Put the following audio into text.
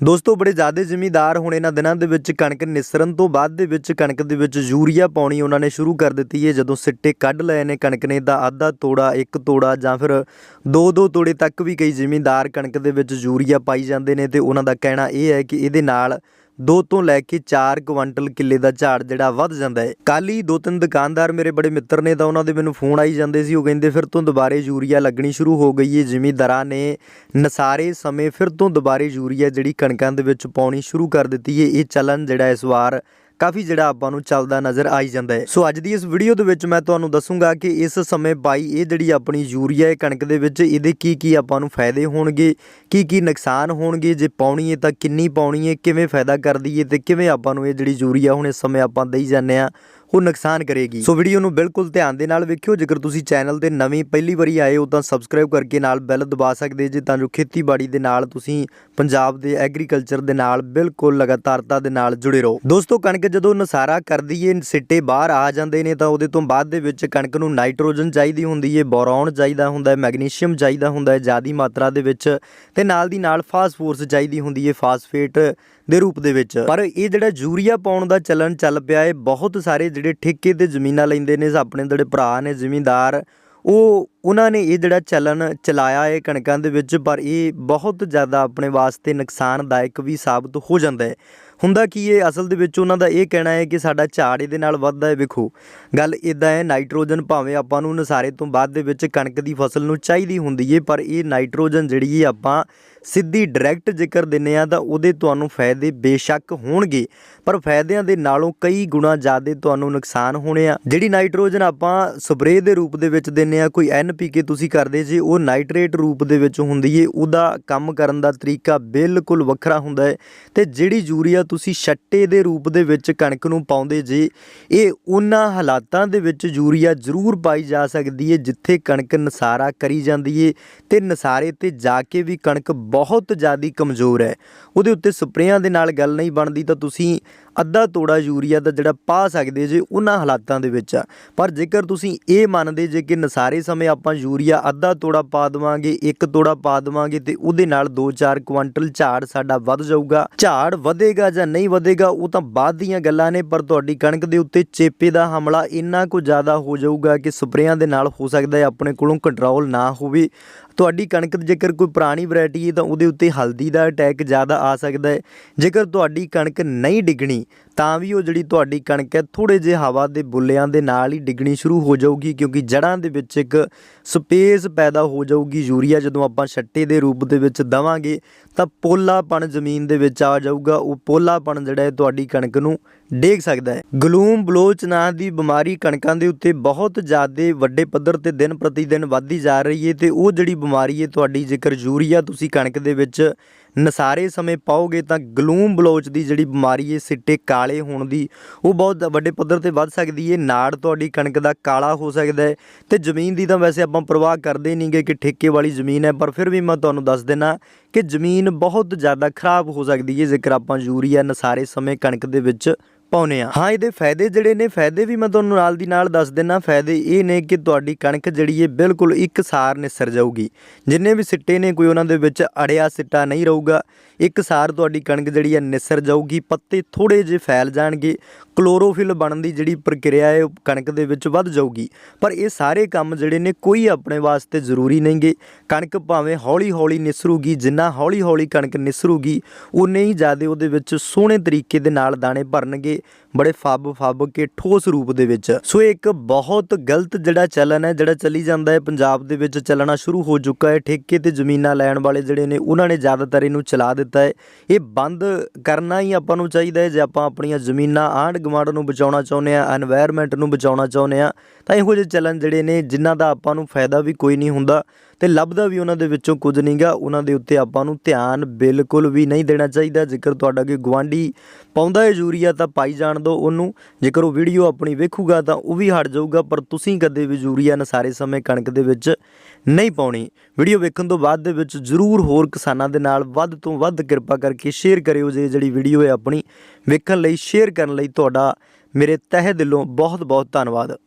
ਦੋਸਤੋ, ਬੜੇ ਜ਼ਿਆਦਾ ਜ਼ਿਮੀਦਾਰ ਹੁਣ ਇਹਨਾਂ ਦਿਨਾਂ ਦੇ ਵਿੱਚ ਕਣਕ ਨਿਸਰਨ ਤੋਂ ਬਾਅਦ ਦੇ ਵਿੱਚ ਕਣਕ ਦੇ ਵਿੱਚ ਯੂਰੀਆ ਪਾਉਣੀ ਉਹਨਾਂ ਨੇ ਸ਼ੁਰੂ ਕਰ ਦਿੱਤੀ ਹੈ। ਜਦੋਂ ਸਿੱਟੇ ਕੱਢ ਲਏ ਨੇ ਕਣਕ ਨੇ ਤਾਂ ਅੱਧਾ ਤੋੜਾ, ਇੱਕ ਤੋੜਾ ਜਾਂ ਫਿਰ ਦੋ ਦੋ ਤੋੜੇ ਤੱਕ ਵੀ ਕਈ ਜ਼ਿਮੀਦਾਰ ਕਣਕ ਦੇ ਵਿੱਚ ਯੂਰੀਆ ਪਾਈ ਜਾਂਦੇ ਨੇ ਤੇ ਉਹਨਾਂ ਦਾ ਕਹਿਣਾ ਇਹ ਹੈ ਕਿ ਇਹਦੇ ਨਾਲ ਦੋ ਤੋਂ ਲੈ ਕੇ 4 ਕੁਇੰਟਲ ਕਿੱਲੇ ਦਾ ਝਾੜ ਜਿਹੜਾ ਵੱਧ ਜਾਂਦਾ ਹੈ। ਕੱਲ ਹੀ ਦੋ ਤਿੰਨ ਦੁਕਾਨਦਾਰ ਮੇਰੇ ਬੜੇ ਮਿੱਤਰ ਨੇ ਤਾਂ ਉਹਨਾਂ ਦੇ ਮੈਨੂੰ ਫੋਨ ਆਈ ਜਾਂਦੇ ਸੀ। ਉਹ ਕਹਿੰਦੇ, ਫਿਰ ਤੋਂ ਦੁਬਾਰੇ ਯੂਰੀਆ ਲੱਗਣੀ ਸ਼ੁਰੂ ਹੋ ਗਈ ਹੈ ਜ਼ਿਮੀਂਦਾਰਾਂ ਨੇ ਨਸਾਰੇ ਸਮੇਂ ਫਿਰ ਤੋਂ ਦੁਬਾਰੇ ਯੂਰੀਆ ਜਿਹੜੀ ਕਣਕਾਂ ਦੇ ਵਿੱਚ ਪਾਉਣੀ ਸ਼ੁਰੂ ਕਰ ਦਿੱਤੀ ਹੈ ਇਹ ਚੱਲਣ ਜਿਹੜਾ ਇਸ ਵਾਰ ਕਾਫੀ ਜਿਹੜਾ ਆਪਾਂ ਨੂੰ ਚੱਲਦਾ ਨਜ਼ਰ ਆਈ ਜਾਂਦਾ ਹੈ। ਸੋ ਅੱਜ ਦੀ ਇਸ ਵੀਡੀਓ ਦੇ ਵਿੱਚ ਮੈਂ ਤੁਹਾਨੂੰ ਦੱਸੂਗਾ ਕਿ ਇਸ ਸਮੇਂ ਬਾਈ ਇਹ ਜਿਹੜੀ ਆਪਣੀ ਯੂਰੀਆ ਹੈ ਕਣਕ ਦੇ ਵਿੱਚ, ਇਹਦੇ ਕੀ ਕੀ ਆਪਾਂ ਨੂੰ ਫਾਇਦੇ ਹੋਣਗੇ, ਕੀ ਕੀ ਨੁਕਸਾਨ ਹੋਣਗੇ, ਜੇ ਪਾਉਣੀ ਹੈ ਤਾਂ ਕਿੰਨੀ ਪਾਉਣੀ ਹੈ, ਕਿਵੇਂ ਫਾਇਦਾ ਕਰਦੀ ਹੈ ਤੇ ਕਿਵੇਂ ਆਪਾਂ ਨੂੰ ਇਹ ਜਿਹੜੀ ਯੂਰੀਆ ਹੁਣ ਇਸ ਸਮੇਂ ਆਪਾਂ ਦੇਈ ਜਾਂਦੇ ਆ ਉਹ ਨੁਕਸਾਨ ਕਰੇਗੀ। ਸੋ ਵੀਡੀਓ ਨੂੰ ਬਿਲਕੁਲ ਧਿਆਨ ਦੇ ਨਾਲ ਵੇਖਿਓ। ਜੇਕਰ ਤੁਸੀਂ ਚੈਨਲ ਤੇ ਨਵੇਂ ਪਹਿਲੀ ਵਾਰੀ ਆਏ ਹੋ, ਤਾਂ ਸਬਸਕ੍ਰਾਈਬ ਕਰਕੇ ਨਾਲ ਬੈਲ ਦਬਾ ਸਕਦੇ ਜੇ। ਤਾਂ ਜੋ ਖੇਤੀਬਾੜੀ ਦੇ ਨਾਲ ਤੁਸੀਂ ਪੰਜਾਬ ਦੇ ਐਗਰੀਕਲਚਰ ਦੇ ਨਾਲ ਬਿਲਕੁਲ ਲਗਾਤਾਰਤਾ ਦੇ ਨਾਲ ਜੁੜੇ ਰਹੋ। ਦੋਸਤੋ, ਕਣਕ ਜਦੋਂ ਨਸਾਰਾ ਕਰਦੀ ਏ, ਸਿੱਟੇ ਬਾਹਰ ਆ ਜਾਂਦੇ ਨੇ, ਤਾਂ ਉਹਦੇ ਤੋਂ ਬਾਅਦ ਦੇ ਵਿੱਚ ਕਣਕ ਨੂੰ ਨਾਈਟ੍ਰੋਜਨ ਚਾਹੀਦੀ ਹੁੰਦੀ ਏ ਬੋਰੌਨ ਚਾਹੀਦਾ ਹੁੰਦਾ ਹੈ ਮੈਗਨੀਸ਼ੀਅਮ ਚਾਹੀਦਾ ਹੁੰਦਾ ਹੈ ਜ਼ਿਆਦੀ ਮਾਤਰਾ ਦੇ ਵਿੱਚ ਤੇ ਨਾਲ ਦੀ ਨਾਲ ਫਾਸਫੋਰਸ ਚਾਹੀਦੀ ਹੁੰਦੀ ਏ ਫਾਸਫੇਟ ਦੇ ਰੂਪ ਦੇ ਵਿੱਚ। ਪਰ ਇਹ ਜਿਹੜਾ ਯੂਰੀਆ ਪਾਉਣ ਦਾ ਚੱਲਣ ਚੱਲ ਪਿਆ ਏ, ਬਹੁਤ ਸਾਰੇ ਜਿਹੜੇ ਠੇਕੇ ਤੇ ਜ਼ਮੀਨਾਂ ਲੈਂਦੇ ਨੇ ਆਪਣੇ ਜਿਹੜੇ ਭਰਾ ਨੇ ਜ਼ਿਮੀਂਦਾਰ ਉਹ ਉਹਨਾਂ ਨੇ ਇਹ ਜਿਹੜਾ ਚੱਲਣ ਚਲਾਇਆ ਹੈ ਕਣਕਾਂ ਦੇ ਵਿੱਚ, ਪਰ ਇਹ ਬਹੁਤ ਜ਼ਿਆਦਾ ਆਪਣੇ ਵਾਸਤੇ ਨੁਕਸਾਨਦਾਇਕ ਵੀ ਸਾਬਤ ਹੋ ਜਾਂਦਾ ਹੈ। ਹੁੰਦਾ ਕੀ ਹੈ? ਅਸਲ ਦੇ ਵਿੱਚ ਉਹਨਾਂ ਦਾ ਇਹ ਕਹਿਣਾ ਹੈ ਕਿ ਸਾਡਾ ਝਾੜ ਇਹਦੇ ਨਾਲ ਵੱਧਦਾ ਹੈ। ਵੇਖੋ, ਗੱਲ ਇਦਾਂ ਹੈ, ਨਾਈਟ੍ਰੋਜਨ ਭਾਵੇਂ ਆਪਾਂ ਨੂੰ ਨਸਾਰੇ ਤੋਂ ਬਾਅਦ ਦੇ ਵਿੱਚ ਕਣਕ ਦੀ ਫਸਲ ਨੂੰ ਚਾਹੀਦੀ ਹੁੰਦੀ ਹੈ ਪਰ ਇਹ ਨਾਈਟ੍ਰੋਜਨ ਜਿਹੜੀ ਹੈ ਆਪਾਂ ਸਿੱਧੀ ਡਾਇਰੈਕਟ ਜ਼ਿਕਰ ਦਿੰਨੇ ਆ ਤਾਂ ਉਹਦੇ ਤੁਹਾਨੂੰ ਫਾਇਦੇ ਬੇਸ਼ੱਕ ਹੋਣਗੇ। ਪਰ ਫਾਇਦਿਆਂ ਦੇ ਨਾਲੋਂ ਕਈ ਗੁਣਾ ਜ਼ਿਆਦਾ ਤੁਹਾਨੂੰ ਨੁਕਸਾਨ ਹੋਣੇ ਆ। ਜਿਹੜੀ ਨਾਈਟ੍ਰੋਜਨ ਆਪਾਂ ਸਪਰੇਅ ਦੇ ਰੂਪ ਦੇ ਵਿੱਚ ਦਿੰਨੇ ਆ ਕੋਈ ਐਨ ਪੀ ਕੇ ਤੁਸੀਂ ਕਰਦੇ ਜੇ, ਉਹ ਨਾਈਟ੍ਰੇਟ ਰੂਪ ਦੇ ਵਿੱਚ ਹੁੰਦੀ ਏ, ਉਹਦਾ ਕੰਮ ਕਰਨ ਦਾ ਤਰੀਕਾ ਬਿਲਕੁਲ ਵੱਖਰਾ ਹੁੰਦਾ ਹੈ ਤੇ ਜਿਹੜੀ ਯੂਰੀਆ ਤੁਸੀਂ ਛੱਟੇ ਦੇ ਰੂਪ ਦੇ ਵਿੱਚ ਕਣਕ ਨੂੰ ਪਾਉਂਦੇ ਜੇ, ਇਹ ਉਹਨਾਂ ਹਾਲਾਤਾਂ ਦੇ ਵਿੱਚ ਯੂਰੀਆ ਜ਼ਰੂਰ ਪਾਈ ਜਾ ਸਕਦੀ ਏ, ਜਿੱਥੇ ਕਣਕ ਨਸਾਰਾ ਕਰੀ ਜਾਂਦੀ ਏ, ਤੇ ਨਸਾਰੇ ਤੇ ਜਾ ਕੇ ਵੀ ਕਣਕ ਬਹੁਤ ਜ਼ਿਆਦਾ ਕਮਜ਼ੋਰ ਹੈ। ਉਹਦੇ ਉੱਤੇ ਸਪਰੇਆਂ ਦੇ ਨਾਲ ਗੱਲ ਨਹੀਂ ਬਣਦੀ, ਤਾਂ ਤੁਸੀਂ ਅੱਧਾ ਤੋੜਾ ਯੂਰੀਆ ਦਾ ਜਿਹੜਾ ਪਾ ਸਕਦੇ ਜੇ ਉਹਨਾਂ ਹਾਲਾਤਾਂ ਦੇ ਵਿੱਚ ਆ। ਪਰ ਜੇਕਰ ਤੁਸੀਂ ਇਹ ਮੰਨਦੇ ਜੇ ਕਿ ਨਸਾਰੇ ਸਮੇਂ ਆਪਾਂ ਯੂਰੀਆ ਅੱਧਾ ਤੋੜਾ ਪਾ ਦੇਵਾਂਗੇ, ਇੱਕ ਤੋੜਾ ਪਾ ਦੇਵਾਂਗੇ ਤੇ ਉਹਦੇ ਨਾਲ 2-4 ਕੁਇੰਟਲ ਝਾੜ ਸਾਡਾ ਵੱਧ ਜਾਊਗਾ। ਝਾੜ ਵਧੇਗਾ ਜਾਂ ਨਹੀਂ ਵਧੇਗਾ ਉਹ ਤਾਂ ਬਾਅਦ ਦੀਆਂ ਗੱਲਾਂ ਨੇ, ਪਰ ਤੁਹਾਡੀ ਕਣਕ ਦੇ ਉੱਤੇ ਚੇਪੇ ਦਾ ਹਮਲਾ ਇੰਨਾ ਕੁ ਜ਼ਿਆਦਾ ਹੋ ਜਾਊਗਾ ਕਿ ਸਪਰੇਆਂ ਦੇ ਨਾਲ ਹੋ ਸਕਦਾ ਹੈ ਆਪਣੇ ਕੋਲੋਂ ਕੰਟਰੋਲ ਨਾ ਹੋਵੇ। ਤੁਹਾਡੀ ਕਣਕ ਜੇਕਰ ਕੋਈ ਪੁਰਾਣੀ ਵੈਰਾਈਟੀ ਹੈ ਤਾਂ ਉਹਦੇ ਉੱਤੇ ਹਲਦੀ ਦਾ ਅਟੈਕ ਜ਼ਿਆਦਾ ਆ ਸਕਦਾ ਹੈ। ਜੇਕਰ ਤੁਹਾਡੀ ਕਣਕ ਨਹੀਂ ਡਿੱਗਣੀ, ਤਾਂ ਵੀ ਉਹ ਜਿਹੜੀ ਤੁਹਾਡੀ ਕਣਕ ਹੈ ਥੋੜੇ ਜਿਹੇ ਹਵਾ ਦੇ ਬੁੱਲਿਆਂ ਦੇ ਨਾਲ ਹੀ ਡਿੱਗਣੀ ਸ਼ੁਰੂ ਹੋ ਜਾਊਗੀ ਕਿਉਂਕਿ ਜੜਾਂ ਦੇ ਵਿੱਚ ਇੱਕ ਸਪੇਸ ਪੈਦਾ ਹੋ ਜਾਊਗੀ। ਯੂਰੀਆ ਜਦੋਂ ਆਪਾਂ ਛੱਟੇ ਦੇ ਰੂਪ ਦੇ ਵਿੱਚ ਦਵਾਂਗੇ, ਤਾਂ ਪੋਲਾਪਣ ਜ਼ਮੀਨ ਦੇ ਵਿੱਚ ਆ ਜਾਊਗਾ। ਉਹ ਪੋਲਾਪਣ ਜਿਹੜਾ ਹੈ, ਤੁਹਾਡੀ ਕਣਕ ਨੂੰ ਡੇਗ ਸਕਦਾ ਹੈ। ਗਲੂਮ ਬਲੋਚ ਨਾਂ ਦੀ ਬਿਮਾਰੀ ਕਣਕਾਂ ਦੇ ਉੱਤੇ ਬਹੁਤ ਜ਼ਿਆਦਾ ਵੱਡੇ ਪੱਧਰ ਤੇ ਦਿਨ ਪ੍ਰਤੀ ਦਿਨ ਵੱਧਦੀ ਜਾ ਰਹੀ ਹੈ ਤੇ ਉਹ ਜਿਹੜੀ ਬਿਮਾਰੀ ਹੈ ਤੁਹਾਡੀ ਜੇਕਰ ਯੂਰੀਆ ਤੁਸੀਂ ਕਣਕ ਦੇ ਵਿੱਚ ਨਸਾਰੇ ਸਮੇਂ ਪਾਓਗੇ ਤਾਂ ਗਲੂਮ ਬਲੋਚ ਦੀ ਜਿਹੜੀ ਬਿਮਾਰੀ ਹੈ, ਸਿੱਟੇ ਕਾਲੇ ਹੋਣ ਦੀ, ਉਹ ਬਹੁਤ ਵੱਡੇ ਪੱਧਰ ਤੇ ਵੱਧ ਸਕਦੀ ਹੈ। ਨਾੜ ਤੁਹਾਡੀ ਕਣਕ ਦਾ ਕਾਲਾ ਹੋ ਸਕਦਾ ਹੈ ਤੇ ਜ਼ਮੀਨ ਦੀ ਤਾਂ ਵੈਸੇ ਆਪਾਂ ਪ੍ਰਵਾਹ ਕਰਦੇ ਨਹੀਂਗੇ ਕਿ ਠੇਕੇ ਵਾਲੀ ਜ਼ਮੀਨ ਹੈ, ਪਰ ਫਿਰ ਵੀ ਮੈਂ ਤੁਹਾਨੂੰ ਦੱਸ ਦੇਣਾ ਕਿ ਜ਼ਮੀਨ ਬਹੁਤ ਜ਼ਿਆਦਾ ਖਰਾਬ ਹੋ ਸਕਦੀ ਹੈ। ਜੇਕਰ ਆਪਾਂ ਯੂਰੀਆ ਨਸਾਰੇ ਸਮੇਂ ਕਣਕ ਦੇ ਵਿੱਚ ਪਾਉਨੇ ਆ ਹਾਂ, ਇਹਦੇ ਫਾਇਦੇ ਜਿਹੜੇ ਨੇ, ਫਾਇਦੇ ਵੀ ਮੈਂ ਤੁਹਾਨੂੰ ਨਾਲ ਦੀ ਨਾਲ ਦੱਸ ਦਿੰਨਾ ਫਾਇਦੇ ਇਹ ਨੇ ਕਿ ਤੁਹਾਡੀ ਕਣਕ ਜਿਹੜੀ ਹੈ ਬਿਲਕੁਲ ਇੱਕ ਸਾਰ ਨਿਸਰ ਜਾਊਗੀ। ਜਿੰਨੇ ਵੀ ਸਿੱਟੇ ਨੇ, ਕੋਈ ਉਹਨਾਂ ਦੇ ਵਿੱਚ ਅੜਿਆ ਸਿੱਟਾ ਨਹੀਂ ਰਹੂਗਾ। ਇੱਕਸਾਰ ਤੁਹਾਡੀ ਕਣਕ ਜਿਹੜੀ ਹੈ ਨਿਸਰ ਜਾਊਗੀ, ਪੱਤੇ ਥੋੜੇ ਜਿਹੇ ਫੈਲ ਜਾਣਗੇ। ਕਲੋਰੋਫਿਲ ਬਣਨ ਦੀ ਜਿਹੜੀ ਪ੍ਰਕਿਰਿਆ ਹੈ, ਉਹ ਕਣਕ ਦੇ ਵਿੱਚ ਵੱਧ ਜਾਊਗੀ। ਪਰ ਇਹ ਸਾਰੇ ਕੰਮ ਜਿਹੜੇ ਨੇ, ਕੋਈ ਆਪਣੇ ਵਾਸਤੇ ਜ਼ਰੂਰੀ ਨਹੀਂਗੇ। ਕਣਕ ਭਾਵੇਂ ਹੌਲੀ ਹੌਲੀ ਨਿਸਰੂਗੀ, ਜਿੰਨਾ ਹੌਲੀ ਹੌਲੀ ਕਣਕ ਨਿਸਰੂਗੀ, ਉਨੇ ਹੀ ਜ਼ਿਆਦਾ ਉਹਦੇ ਵਿੱਚ ਸੋਹਣੇ ਤਰੀਕੇ ਦੇ ਨਾਲ ਦਾਣੇ ਭਰਨਗੇ। Merci. ਬੜੇ ਫੱਬ ਫੱਬ ਕੇ ਠੋਸ ਰੂਪ ਦੇ ਵਿੱਚ। ਸੋ ਇੱਕ ਬਹੁਤ ਗਲਤ ਜਿਹੜਾ ਚਲਨ ਹੈ, ਜਿਹੜਾ ਚੱਲੀ ਜਾਂਦਾ ਹੈ, ਪੰਜਾਬ ਦੇ ਵਿੱਚ ਚੱਲਣਾ ਸ਼ੁਰੂ ਹੋ ਚੁੱਕਾ ਹੈ। ਠੇਕੇ ਤੇ ਜ਼ਮੀਨਾਂ ਲੈਣ ਵਾਲੇ ਜਿਹੜੇ ਨੇ, ਉਹਨਾਂ ਨੇ ਜ਼ਿਆਦਾਤਰ ਇਹਨੂੰ ਚਲਾ ਦਿੱਤਾ ਹੈ। ਇਹ ਬੰਦ ਕਰਨਾ ਹੀ ਆਪਾਂ ਨੂੰ ਚਾਹੀਦਾ ਹੈ। ਜੇ ਆਪਾਂ ਆਪਣੀਆਂ ਜ਼ਮੀਨਾਂ ਆਂਢ ਗਵਾਂਢ ਨੂੰ ਬਚਾਉਣਾ ਚਾਹੁੰਦੇ ਆ এনवायरमेंट ਨੂੰ ਬਚਾਉਣਾ ਚਾਹੁੰਦੇ ਆ ਤਾਂ ਇਹੋ ਜਿਹੇ ਚਲਨ ਜਿਹੜੇ ਨੇ, ਜਿਨ੍ਹਾਂ ਦਾ ਆਪਾਂ ਨੂੰ ਫਾਇਦਾ ਵੀ ਕੋਈ ਨਹੀਂ ਹੁੰਦਾ ਤੇ ਲੱਭਦਾ ਵੀ ਉਹਨਾਂ ਦੇ ਵਿੱਚੋਂ ਕੁਝ ਨਹੀਂਗਾ ਉਹਨਾਂ ਦੇ ਉੱਤੇ ਆਪਾਂ ਨੂੰ ਧਿਆਨ ਬਿਲਕੁਲ ਵੀ ਨਹੀਂ ਦੇਣਾ ਚਾਹੀਦਾ। ਜੇਕਰ ਤੁਹਾਡਾ ਕੋਈ ਗਵਾਂਢੀ ਪਾਉਂਦਾ ਹੈ ਯੂਰੀਆ, ਤਾਂ ਪਾਈ ਜਾਣ ਜਾਣ ਦਿਓ ਉਹਨੂੰ। ਜੇਕਰ ਉਹ ਵੀਡੀਓ ਆਪਣੀ ਵੇਖੂਗਾ ਤਾਂ ਉਹ ਵੀ ਹਟ ਜਾਊਗਾ, ਪਰ ਤੁਸੀਂ ਕਦੇ ਵੀ ਯੂਰੀਆ ਨਸਾਰੇ ਸਮੇਂ ਕਣਕ ਦੇ ਵਿੱਚ ਨਹੀਂ ਪਾਉਣੀ। ਵੀਡੀਓ ਵੇਖਣ ਤੋਂ ਬਾਅਦ ਦੇ ਵਿੱਚ ਜ਼ਰੂਰ ਹੋਰ ਕਿਸਾਨਾਂ ਦੇ ਨਾਲ ਵੱਧ ਤੋਂ ਵੱਧ ਕਿਰਪਾ ਕਰਕੇ ਸ਼ੇਅਰ ਕਰਿਓ ਜੇ ਜਿਹੜੀ ਵੀਡੀਓ ਹੈ ਆਪਣੀ। ਵੇਖਣ ਲਈ ਸ਼ੇਅਰ ਕਰਨ ਲਈ ਤੁਹਾਡਾ ਮੇਰੇ ਤਹਿ ਦਿਲੋਂ ਬਹੁਤ ਬਹੁਤ ਧੰਨਵਾਦ।